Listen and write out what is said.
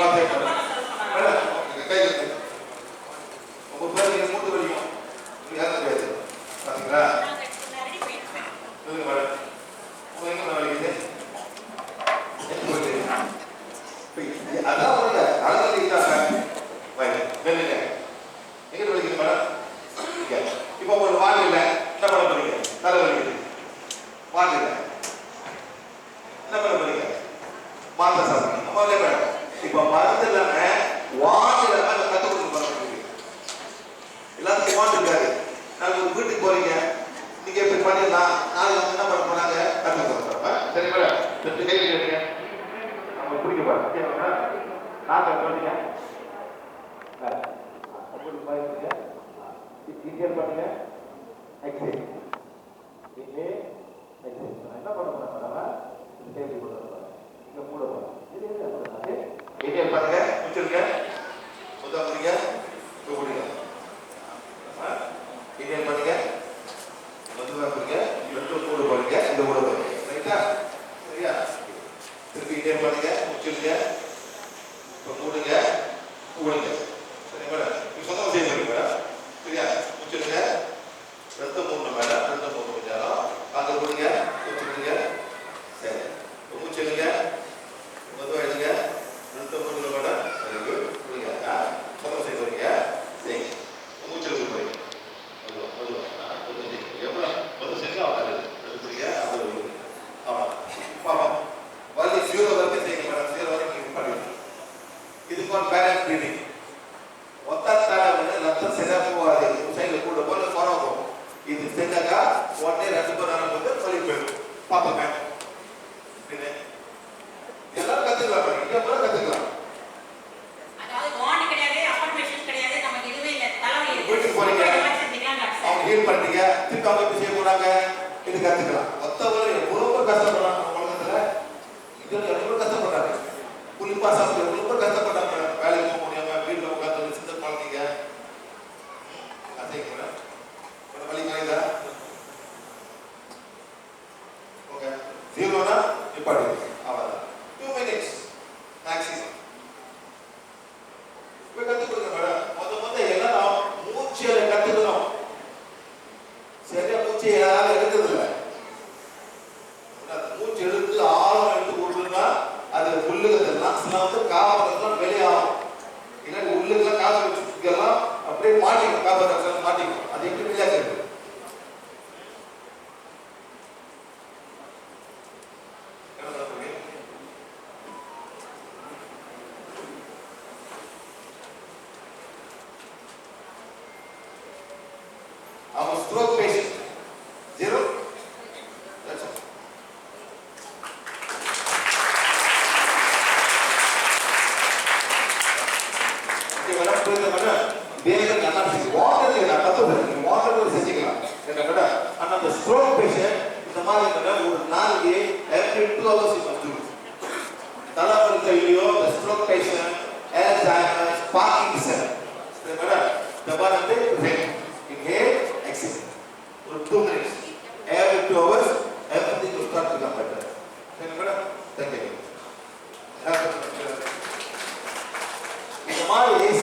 பார்த்தேன் மேடம் கை உங்க பேர் மூட்டு வலிக்கும். யாரும் போறீங்க. நீங்க இப்படி பண்ணிடலாம். நாளைக்கு வந்து என்ன பண்ண போறாங்க? கற்றுக் கொடுக்குறப்ப சரி மேடம். ரெண்டு கை கேட்டுங்க. நம்ம பிடிக்க பாருங்க நாட்டை போட்டீங்க அப்படி பண்ணுங்க எக்ஸைஸ் cuenta. இதுக்கு ஒரு பேலன்ஸ் ப்ரீடிங் ஒத்தாத்தால வந்து ரத்தம் சரியா போகாது. சைடில் கூட போல குறை போகும். இது செஞ்சாக்கா உடனே ரெண்டு நேரம் வந்து வலி போயிடும். பார்ப்போங்க இது. எல்லாரும் கத்துக்கலாம். இங்க கூட கத்துக்கலாம். வீட்டுக்கு போறீங்க. அவங்க ஹீல் பண்ணிட்டீங்க. திருப்பி அவங்க எப்படி செய்ய போறாங்க? இது கத்துக்கலாம். ஒத்தவங்க எவ்வளவு கஷ்டப்படுறாங்க உலகத்துல. இது எவ்வளவு கஷ்டப்படுறாங்க? புளிப்பா சாப்பிட்டு எவ்வளவு கஷ்டப்படுறாங்க வேலைக்கு உள்ளுக்கெல்லாம் சில வந்து காவலெல்லாம் வெளியாகும் இல்லாட்டி உள்ளுக்கெல்லாம் காசு வச்சுக்கலாம் அப்படியே மாட்டிக்கும் காப்பாற்ற மாட்டிக்கும் அது எப்படி வெளியாகிறது என்ன சொல்றீங்க? அந்த ஸ்ட்ரோக் பேஷண்ட் இந்த மாதிரி இருந்தால் ஒரு நாளைக்கு எவ்ரி டூ ஹவர்ஸ் இப்போ மஸ்ட் டூ தலைவலிக்கையிலையோ இந்த ஸ்ட்ரோக் பேஷண்ட் ஏர் பார்க்கிங் பார்க்கிங்சன்